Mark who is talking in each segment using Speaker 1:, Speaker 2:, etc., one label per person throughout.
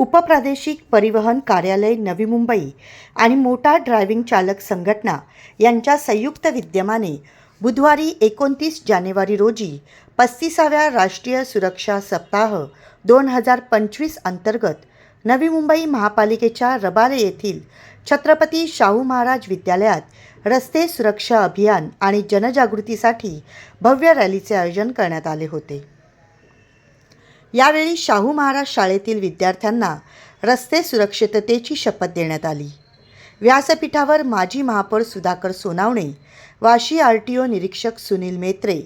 Speaker 1: उपप्रादेशिक परिवहन कार्यालय नवी मुंबई आणि मोटार ड्रायव्हिंग चालक संघटना यांच्या संयुक्त विद्यमाने बुधवारी एकोणतीस जानेवारी रोजी पस्तीसाव्या राष्ट्रीय सुरक्षा सप्ताह दोन हजार पंचवीस अंतर्गत नवी मुंबई महापालिकेच्या रबारे येथील छत्रपती शाहू महाराज विद्यालयात रस्ते सुरक्षा अभियान आणि जनजागृतीसाठी भव्य रॅलीचे आयोजन करण्यात आले होते. यावेळी शाहू महाराज शाळेतील विद्यार्थ्यांना रस्ते सुरक्षिततेची शपथ देण्यात आली. व्यासपीठावर माजी महापौर Sudhakar Sonawane Vashi R T O निरीक्षक सुनील मेत्रे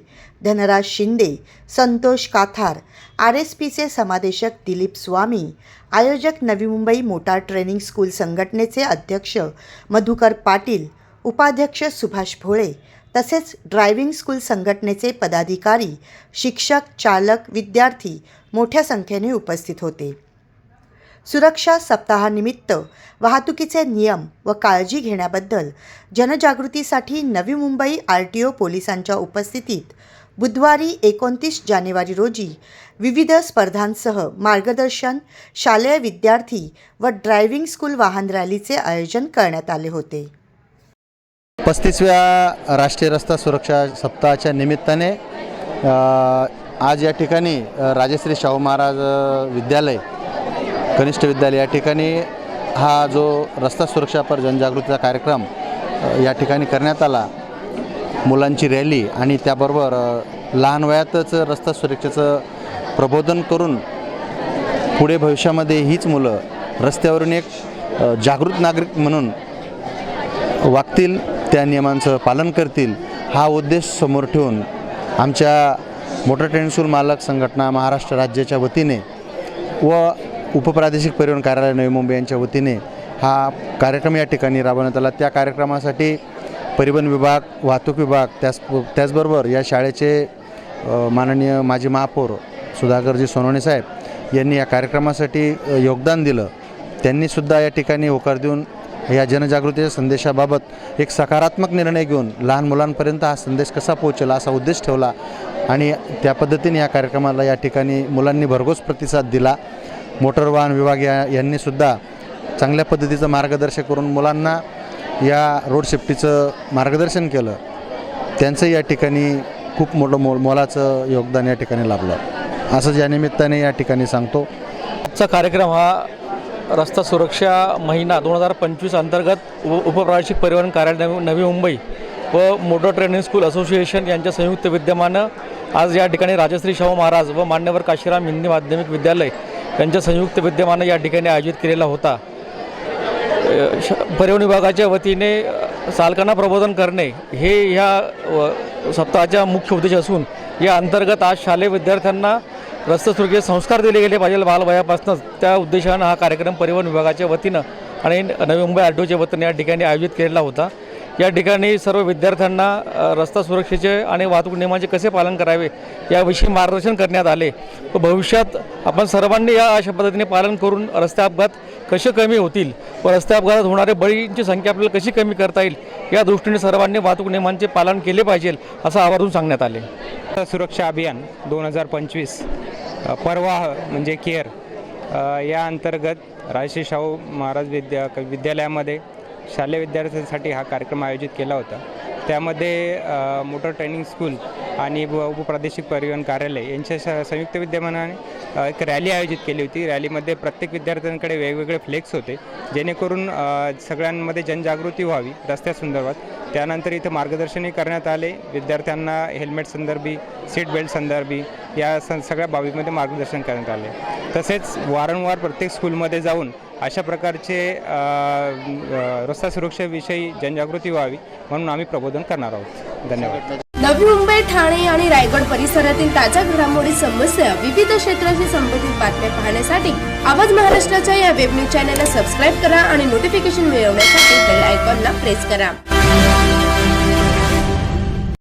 Speaker 1: धनराज शिंदे संतोष काथार आर एस पीचे समादेशक दिलीप स्वामी आयोजक Navi Mumbai motor training school संघटनेचे अध्यक्ष मधुकर पाटील उपाध्यक्ष सुभाष भोळे तसेच ड्रायव्हिंग स्कूल संघटनेचे पदाधिकारी शिक्षक चालक विद्यार्थी मोठ्या संख्येने उपस्थित होते. सुरक्षा सप्ताहानिमित्त वाहतुकीचे नियम व काळजी घेण्याबद्दल जनजागृतीसाठी नवी मुंबई आर टी ओ पोलिसांच्या उपस्थितीत बुधवारी एकोणतीस जानेवारी रोजी विविध स्पर्धांसह मार्गदर्शन शालेय विद्यार्थी व ड्रायव्हिंग स्कूल वाहन रॅलीचे आयोजन करण्यात आले होते.
Speaker 2: पस्तीसव्या राष्ट्रीय रस्ता सुरक्षा सप्ताहाच्या निमित्ताने आज या ठिकाणी राजश्री शाहू महाराज विद्यालय कनिष्ठ विद्यालय या ठिकाणी हा जो रस्ता सुरक्षापर जनजागृतीचा कार्यक्रम या ठिकाणी करण्यात आला. मुलांची रॅली आणि त्याबरोबर लहान वयातच रस्ता सुरक्षेचं प्रबोधन करून पुढे भविष्यामध्ये हीच मुलं रस्त्यावरून एक जागृत नागरिक म्हणून वागतील. त्या नियमांचं पालन करतील हा उद्देश समोर ठेवून आमच्या मोटर ट्रेनसूल मालक संघटना महाराष्ट्र राज्याच्या वतीने व उपप्रादेशिक परिवहन कार्यालय नवी मुंबई यांच्या वतीने हा कार्यक्रम या ठिकाणी राबवण्यात आला. त्या कार्यक्रमासाठी परिवहन विभाग वाहतूक विभाग त्याच त्याचबरोबर या शाळेचे माननीय माजी महापौर सुधाकरजी सोनवणे साहेब यांनी या कार्यक्रमासाठी योगदान दिलं. त्यांनीसुद्धा या ठिकाणी होकार देऊन या जनजागृतीच्या संदेशाबाबत एक सकारात्मक निर्णय घेऊन लहान मुलांपर्यंत हा संदेश कसा पोहोचेल असा उद्देश ठेवला आणि त्या पद्धतीने या कार्यक्रमाला या ठिकाणी मुलांनी भरघोस प्रतिसाद दिला. मोटर वाहन विभाग या यांनीसुद्धा चांगल्या पद्धतीचं मार्गदर्शन करून मुलांना या रोड सेफ्टीचं मार्गदर्शन केलं. त्यांचं या ठिकाणी खूप मोठं मो मोलाचं योगदान या ठिकाणी लाभलं. असंच या निमित्ताने या ठिकाणी सांगतो.
Speaker 3: आजचा कार्यक्रम हा रस्ता सुरक्षा महिना दोन हजार पंचवीस अंतर्गत उपप्रादेशिक परिवहन कार्यालय नवी नवी मुंबई व मोटर ट्रेनिंग स्कूल असोसिएशन यांच्या संयुक्त विद्यमानं आज या ठिकाणी राजश्री शाहू महाराज व मान्यवर काशीराम हिंदी माध्यमिक विद्यालय यांच्या संयुक्त विद्यमानं या ठिकाणी आयोजित केलेला होता. श- परिवहन विभागाच्या वतीने चालकांना प्रबोधन करणे हे ह्या सप्ताहाच्या मुख्य उद्देश असून या अंतर्गत आज शालेय विद्यार्थ्यांना रस्ते संस्कार दिले गेले पाहिजे बालवयापासूनच त्या उद्देशानं हा कार्यक्रम परिवहन विभागाच्या वतीनं आणि नवी मुंबई आडोच्या वतीनं या ठिकाणी आयोजित केलेला होता. या ठिकाणी सर्व विद्यार्थ्यांना रस्ता सुरक्षेचे आणि वाहतूक नियमांचे कसे पालन करावे याविषयी मार्गदर्शन करण्यात आले. व भविष्यात आपण सर्वांनी या अशा पद्धतीने पालन करून रस्ते अपघात कसे कमी होतील व रस्ते अपघातात होणारे बळींची संख्या आपल्याला कशी कमी करता येईल या दृष्टीने सर्वांनी वाहतूक नियमांचे पालन केले पाहिजे असं आवर्जून सांगण्यात आले.
Speaker 4: सुरक्षा अभियान दोन हजार पंचवीस परवाह म्हणजे केअर. या अंतर्गत राजश्री शाहू महाराज विद्या विद्यालयामध्ये शालेय विद्यार्थ्यांसाठी हा कार्यक्रम आयोजित केला होता. त्यामध्ये मोटर ट्रेनिंग स्कूल आणि उपप्रादेशिक परिवहन कार्यालय यांच्या स- संयुक्त विद्यमानाने एक रॅली आयोजित केली होती. रॅलीमध्ये प्रत्येक विद्यार्थ्यांकडे वेगवेगळे फ्लेक्स होते. जेणेकरून सगळ्यांमध्ये जनजागृती व्हावी रस्त्यासंदर्भात त्यानंतर इथं मार्गदर्शनही करण्यात आले. विद्यार्थ्यांना हेल्मेट संदर्भी सीट बेल्ट संदर्भी या स सगळ्या बाबीमध्ये मार्गदर्शन करण्यात आले. तसेच वारंवार प्रत्येक स्कूलमध्ये जाऊन अशा प्रकारचे रस्ता सुरक्षेविषयी जनजागृती व्हावी म्हणून आम्ही प्रबोधन करणार आहोत. धन्यवाद.
Speaker 5: नवी मुंबई ठाणे आणि रायगड परिसरातील ताज्या घडामोडी समस्या विविध क्षेत्राशी संबंधित बातम्या पाहण्यासाठी आवाज महाराष्ट्राच्या या वेब न्यूज चॅनलला सबस्क्राईब करा आणि नोटिफिकेशन मिळवण्यासाठी बेल आयकॉनला प्रेस करा.